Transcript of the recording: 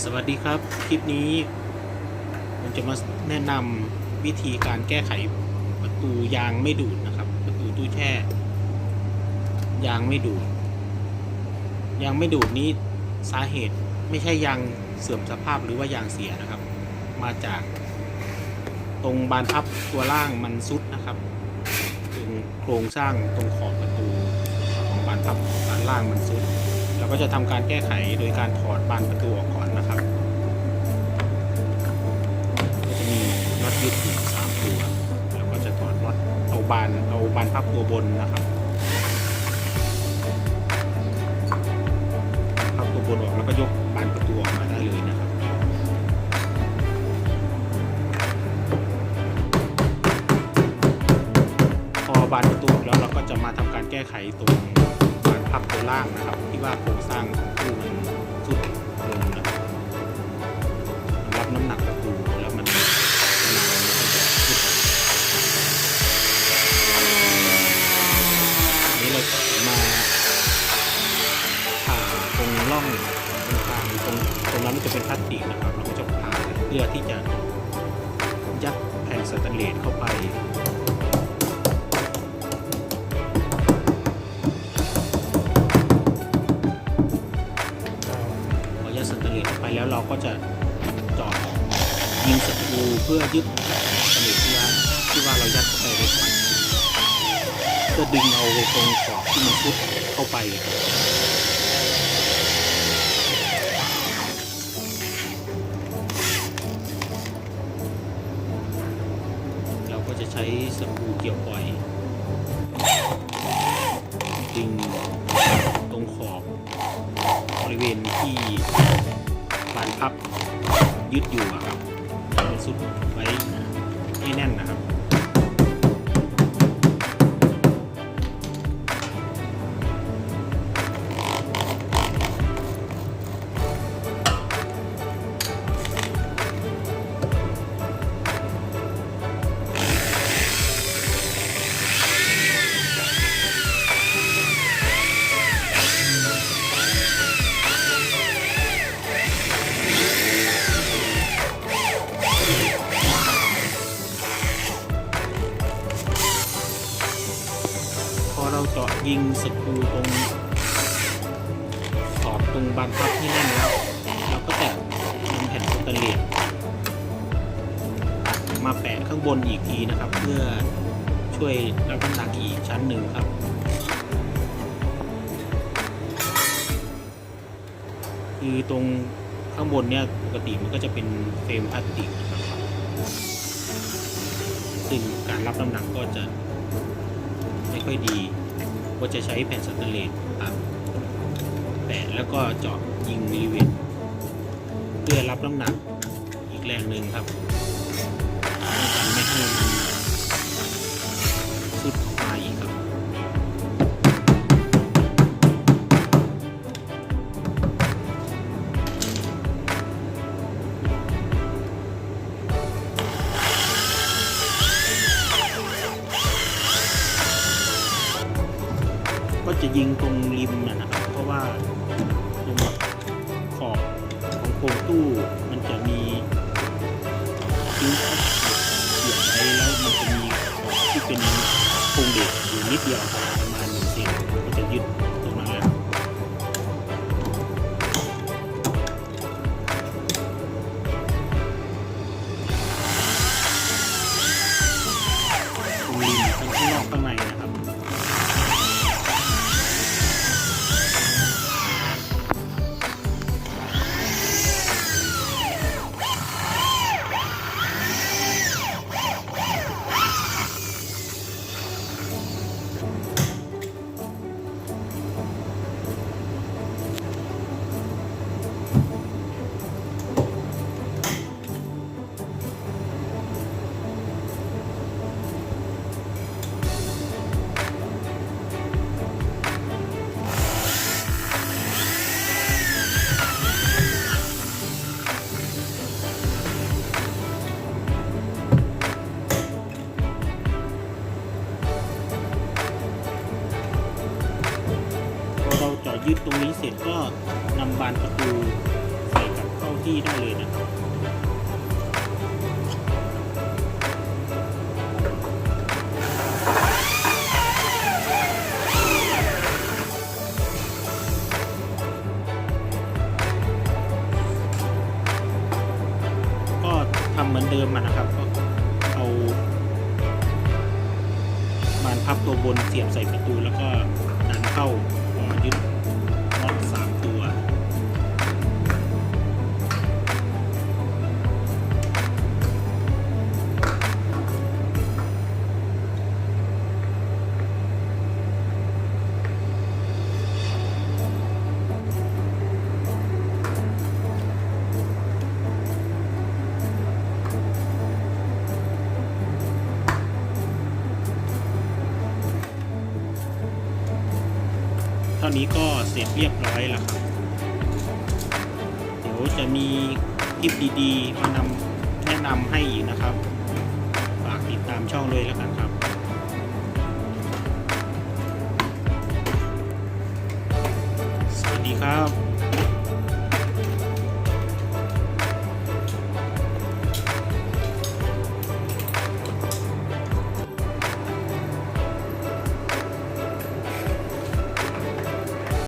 สวัสดีครับ คลิปนี้ผมจะมาแนะนำวิธีการแก้ไขประตูยางไม่ดูดนะครับ ประตูตู้แช่ ยางไม่ดูด ยางไม่ดูดนี้สาเหตุไม่ใช่ยางเสื่อมสภาพหรือว่ายางเสียนะครับ มาจาก ตรงบานพับตัวล่างมันซุดนะครับตรงโครงสร้างตรงขอบประตูของบานพับบานล่างมันซุดเราก็จะทำการแก้ไขโดยการถอดบานประตูออกก่อน บานเอาบานพับตัวบนนะครับพับตัวบนออกแล้วก็ยกบานประตูออกมาได้เลยนะครับพอบานประตูแล้วเราก็จะมาทำการแก้ไขตรงบานพับตัวล่างนะครับ ที่ว่าโครงสร้างของตู้มัน ตรงตรงนั้นมันจะเป็นพลาสติกนะครับเราก็จะผ่าเพื่อที่จะยัดแผ่นสแตนเลสเข้าไปพอยัดสแตนเลสเข้าไปแล้วเราก็จะจอดยิงสกรูเพื่อยึดสแตนเลสที่ว่าที่ว่าเรายัดเข้าไปไว้ก่อนเพื่อดึงเอาตรงขอบที่มันฟุดเข้าไป ก็จะใช้สกรูเกี่ยวปล่อยดึงตรงขอบบริเวณที่บานพับยึดอยู่ครับมันสุดไว้ให้แน่นนะครับ เราเจาะยิงสกรูตรงขอบตรงบานพับที่แน่นแล้วเราก็จะนำแผ่นสแตเลสมาแปะข้างบนอีกทีนะครับ เพื่อช่วยรับน้ำหนักอีกชั้นหนึ่งครับคือตรงข้างบนเนี่ยปกติมันก็จะเป็นเฟรมพลาสติกนะครับซึ่งการรับน้ำหนักก็จะไม่ค่อยดี ก็จะใช้แผ่นสแตนเลสตัดแปะแล้วก็เจาะยิงรีเวทเพื่อรับน้ำหนักอีกแรงหนึ่งครับป้องกันไม่ให้มัน ก็จะยิงตรงริมนะนะครับ เพราะว่าตรงขอบของโครงตู้มันจะมีคิ้วพลาสติกเกี่ยวไว้แล้วมันจะมีขอบที่เป็นโครงเด็กอยู่นิดเดียวครับ ยึดตรงนี้เสร็จก็นำบานประตูใส่กลับเข้าที่ได้เลยนะครับก็ทำเหมือนเดิมนะครับ ก็เอาบานพับตัวบนเสียบใส่ประตูแล้วก็ดันเข้า ท่านี้ก็เสร็จเรียบร้อยแล้วครับ เดี๋ยวจะมีคลิปดีๆ มานำแนะนำให้อีกนะครับ ฝากติดตามช่องเลยแล้วกันครับสวัสดีครับ